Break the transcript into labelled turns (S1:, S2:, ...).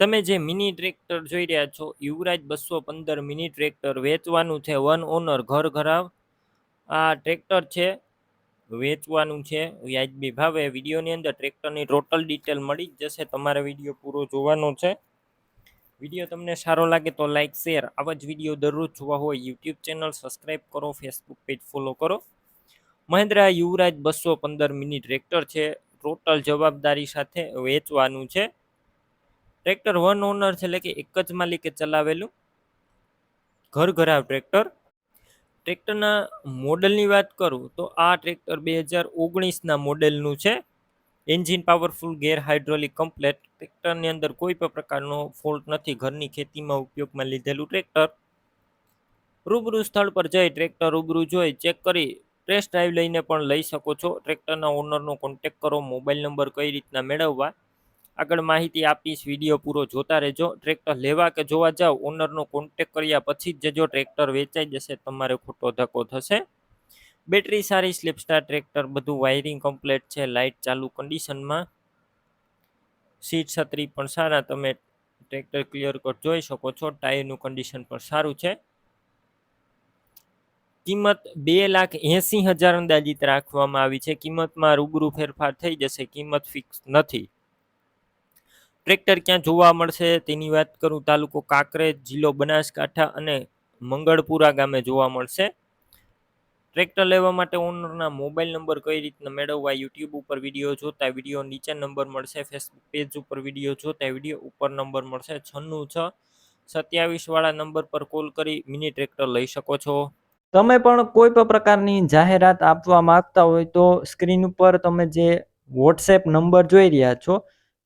S1: તમે જે mini tractor જોઈ રહ્યા છો, યુવરાજ બસો પંદર મિની ટ્રેક્ટર વેચવાનું છે વન ઓનર ઘર ઘરાવ. આ ટ્રેક્ટર છે, વેચવાનું છે, વ્યાજબી ભાવે. વિડીયોની અંદર ટ્રેક્ટરની ટોટલ ડિટેલ મળી જશે, તમારે વીડિયો પૂરો જોવાનો છે. વીડિયો તમને સારો લાગે તો લાઇક શેર આવા જ વીડિયો દરરોજ જોવા હોય યુટ્યુબ ચેનલ સબસ્ક્રાઈબ કરો ફેસબુક પેજ ફોલો કરો. મહિન્દ્રા યુવરાજ બસો પંદર મિની ટ્રેક્ટર છે ટોટલ જવાબદારી સાથે વેચવાનું છે. ટ્રેક્ટર વન ઓનર છે, એટલે કે એક જ માલિકે ચલાવેલું. ઘર ઘરાવ ટ્રેક્ટર. ટ્રેક્ટરના મોડલની વાત કરું તો આ ટ્રેક્ટર બે હજાર ઓગણીસના મોડેલનું છે. Engine powerful, gear hydraulic, complete. ટ્રેક્ટરની અંદર કોઈ પણ પ્રકારનો ફોલ્ટ નથી. ઘરની ખેતીમાં ઉપયોગમાં લીધેલું ટ્રેક્ટર. રૂબરૂ સ્થળ પર જઈ ટ્રેક્ટર રૂબરૂ જોઈ ચેક કરી. ટેસ્ટ ડ્રાઈવ લઈને પણ લઈ શકો છો. ટ્રેક્ટરના ઓનરનો કોન્ટેક કરો, મોબાઈલ નંબર કઈ રીતના મેળવવા. આગળ માહિતી આપીશ, વીડિયો પૂરો જોતા રહેજો. ટ્રેક્ટર લેવા કે જોવા જાવ ઓનરનો કોન્ટેક કર્યા પછી જ જો ટ્રેક્ટર વેચાઈ જશે, તમારે ખોટો ધક્કો થશે. બેટરી સારી સ્લિપસ્ટાર ટ્રેક્ટર, બધું વાયરિંગ કમ્પ્લેટ છે લાઇટ ચાલુ કન્ડિશનમાં સીટ છત્રી પણ સારા, તમે ટ્રેક્ટર ક્લિયર કટ જોઈ શકો છો ટાયરનું કન્ડિશન પણ સારું છે. કિંમત બે લાખ એંસી હજાર અંદાજિત રાખવામાં આવી છે, કિંમતમાં રૂબરૂ ફેરફાર થઈ જશે, કિંમત ફિક્સ નથી. ટ્રેક્ટર ક્યાં જોવા મળશે તેની વાત કરું તાલુકો કાંકરેજ, જિલ્લો બનાસકાંઠા અને મંગળપુરા ગામે જોવા મળશે. ટ્રેક્ટર લેવા માટે ઓનરના મોબાઈલ નંબર કઈ રીતના મેળવવા યુટ્યુબ ઉપર વીડિયો જોતા વીડિયો નીચે નંબર મળશે, ફેસબુક પેજ ઉપર વીડિયો જોતા વીડિયો ઉપર નંબર મળશે, છન્નું છ સત્યાવીસ વાળા નંબર પર કોલ કરી મિની ટ્રેક્ટર લઈ શકો છો.
S2: તમે પણ કોઈ પણ પ્રકારની જાહેરાત આપવા માંગતા હોય તો સ્ક્રીન ઉપર તમે જે વોટ્સએપ નંબર જોઈ રહ્યા છો